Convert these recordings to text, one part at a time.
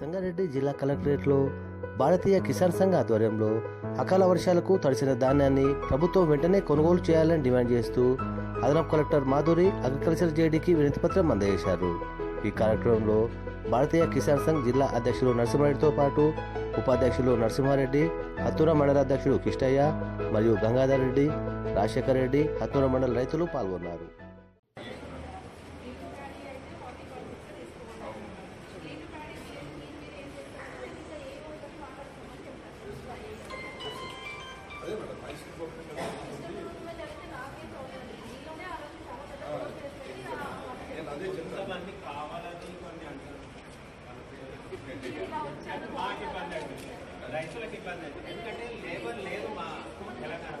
సంగారెడ్డి జిల్లా కలెక్టరేట్లో భారతీయ కిసాన్ సంఘ ఆధ్వర్యంలో అకాల వర్షాలకు తడిసిన ధాన్యాన్ని ప్రభుత్వం వెంటనే కొనుగోలు చేయాలని డిమాండ్ చేస్తూ అదనపు కలెక్టర్ మాధురి అగ్రికల్చర్ జేడీకి వినతిపత్రం అందజేశారు. ఈ కార్యక్రమంలో భారతీయ కిసాన్ సంఘ్ జిల్లా అధ్యక్షులు నరసింహారెడ్డితో పాటు ఉపాధ్యక్షులు నరసింహారెడ్డి హత్తూర మండల అధ్యక్షుడు కిష్టయ్య మరియు గంగాధర్ రెడ్డి రాజశేఖర్ రెడ్డి హత్తూర మండల రైతులు పాల్గొన్నారు. కొంతమంది కావాలని కొన్ని అంటారు మాకు ఇబ్బంది అవుతుంది రైతులకు ఇబ్బంది అవుతుంది ఎందుకంటే లేబర్ లేదు మా తెలంగాణ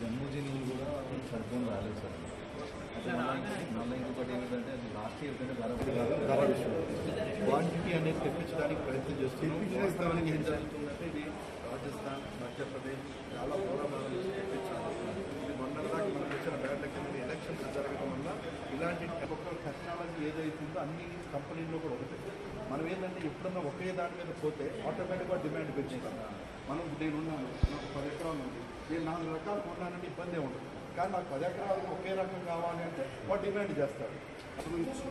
జమ్మూ జిల్లాలు కూడా సరిపోని రాలేదు సార్ అట్లా మళ్ళీ ఇంకొకటి ఏంటంటే అది లాస్ట్ ఇయర్ కంటే ధర క్వాంటిటీ అనేది తెప్పించడానికి ప్రయత్నం చేస్తున్నాం వాస్తవానికి ఏం జరుగుతుందంటే ఇది రాజస్థాన్ మధ్యప్రదేశ్ చాలా పూర్వకాలం తెప్పించాలి ఇది మొన్నటిదాకా మనకు వచ్చిన బ్యాడ్ కింద ఎలక్షన్స్ జరగడం వల్ల ఇలాంటి ఒక్కొక్క టెక్నాలజీ ఏదైతుందో అన్ని కంపెనీల్లో కూడా ఒకటి మనం ఏంటంటే ఎప్పుడన్నా ఒకే దాని మీద పోతే ఆటోమేటిక్గా డిమాండ్ పెంచుతాం మనం నేను ఉన్నాను నాకు పది ఎకరాలు ఉంది. నేను నాలుగు రకాలు కొన్నానంటే ఇబ్బంది ఉండదు. కానీ నాకు పది ఎకరాలకు ఒకే రకం కావాలి అంటే వాడు డిమాండ్ చేస్తాడు. అసలు ఇచ్చు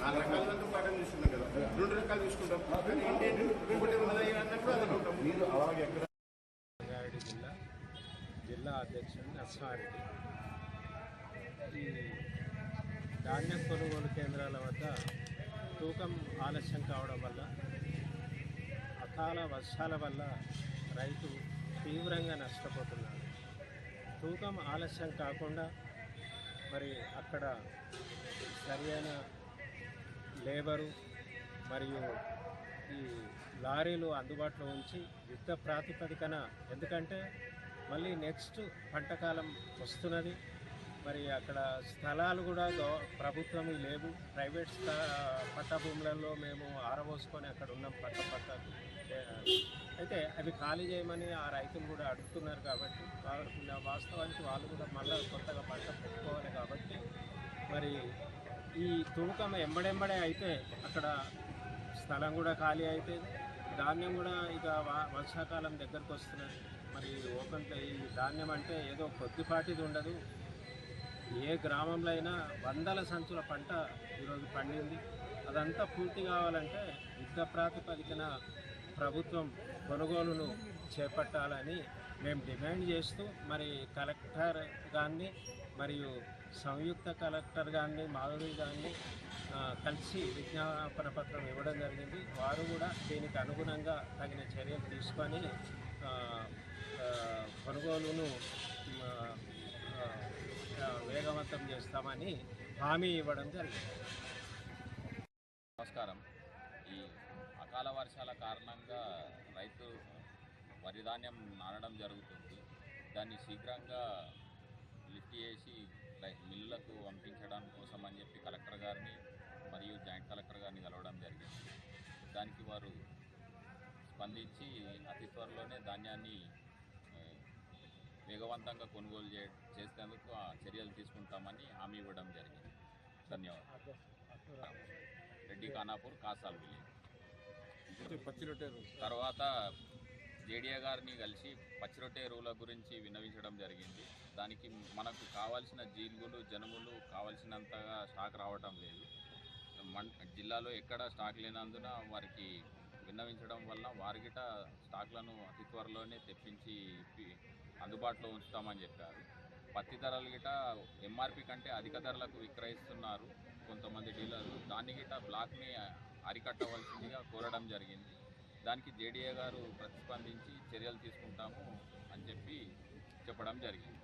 నాలుగు రకాలంతా పాఠం తీసుకున్నాం కదా. రెండు రకాలు తీసుకుంటాం. అన్నప్పుడు మీరు అలాగే ఎక్కడ? రంగారెడ్డి జిల్లా జిల్లా అధ్యక్షుడు నరసింహారెడ్డి ఈ ధాన్యం కొనుగోలు కేంద్రాల వద్ద తూకం ఆలస్యం కావడం వల్ల అకాల వర్షాల వల్ల రైతు తీవ్రంగా నష్టపోతున్నాడు తూకం ఆలస్యం కాకుండా మరి అక్కడ సరైన లేబరు మరియు ఈ లారీలు అందుబాటులో ఉంచి యుద్ధ ప్రాతిపదికన. ఎందుకంటే మళ్ళీ నెక్స్ట్ పంటకాలం వస్తున్నది. మరి అక్కడ స్థలాలు కూడా గవ- ప్రభుత్వం లేవు. ప్రైవేట్ స్థ భూములలో మేము ఆరబోసుకొని అక్కడ ఉన్నాం పక్క పక్కకు. అయితే అవి ఖాళీ చేయమని ఆ రైతులు కూడా అడుగుతున్నారు కాబట్టి వాస్తవానికి వాళ్ళు కూడా మళ్ళీ కొత్తగా పంట పెట్టుకోవాలి కాబట్టి మరి ఈ తూకం ఎంబడెంబడే అయితే అక్కడ స్థలం కూడా ఖాళీ అయితే ధాన్యం కూడా ఇక వర్షాకాలం దగ్గరకు వస్తున్నది. మరి ఓపెన్ ఈ ధాన్యం అంటే ఏదో కొద్దిపాటిది ఉండదు. ఏ గ్రామంలో అయినా వందల సంచుల పంట ఈరోజు పండింది. అదంతా పూర్తి కావాలంటే యుద్ధ ప్రాతిపదికన ప్రభుత్వం కొనుగోలును చేపట్టాలని మేము డిమాండ్ చేస్తూ మరి కలెక్టర్ గారిని మరియు సంయుక్త కలెక్టర్ గారిని మాధురి గారిని కలిసి విజ్ఞాపన పత్రం ఇవ్వడం జరిగింది. వారు కూడా దీనికి అనుగుణంగా తగిన చర్యలు తీసుకొని కొనుగోలును వేగవంతం చేస్తామని హామీ ఇవ్వడం జరిగింది. నమస్కారం. ఈ అకాల వర్షాల కారణంగా రైతు వరి ధాన్యం నానడం జరుగుతుంది. దాన్ని శీఘ్రంగా లిఫ్ట్ చేసి మిల్లులకు పంపించడం కోసం అని చెప్పి కలెక్టర్ గారిని మరియు జాయింట్ కలెక్టర్ గారిని కలవడం జరిగింది. దానికి వారు స్పందించి అతి త్వరలోనే ధాన్యాన్ని వేగవంతంగా కొనుగోలు చే చేసేందుకు ఆ చర్యలు తీసుకుంటామని హామీ ఇవ్వడం జరిగింది. ధన్యవాదాలు. రెడ్డి ఖానాపూర్ కాసాల్ విలేజ్. తర్వాత జేడిఏ గారిని కలిసి పచ్చిరొట్టె ఎరువుల గురించి విన్నవించడం జరిగింది. దానికి మనకు కావాల్సిన జీలుగులు జనుములు కావాల్సినంతగా స్టాక్ రావటం లేదు. మన్ జిల్లాలో ఎక్కడ స్టాక్ లేనందున వారికి విన్నవించడం వల్ల వారిగిట స్టాక్లను అతి త్వరలోనే తెప్పించి అందుబాటులో ఉంచుతామని చెప్పారు. పత్తి ధరలు గిట ఎంఆర్పి కంటే అధిక ధరలకు విక్రయిస్తున్నారు కొంతమంది డీలర్లు. దాన్ని గిట బ్లాక్ని అరికట్టవలసిందిగా కోరడం జరిగింది. దానికి జేడీఏ గారు ప్రతిస్పందించి చర్యలు తీసుకుంటాము అని చెప్పి చెప్పడం జరిగింది.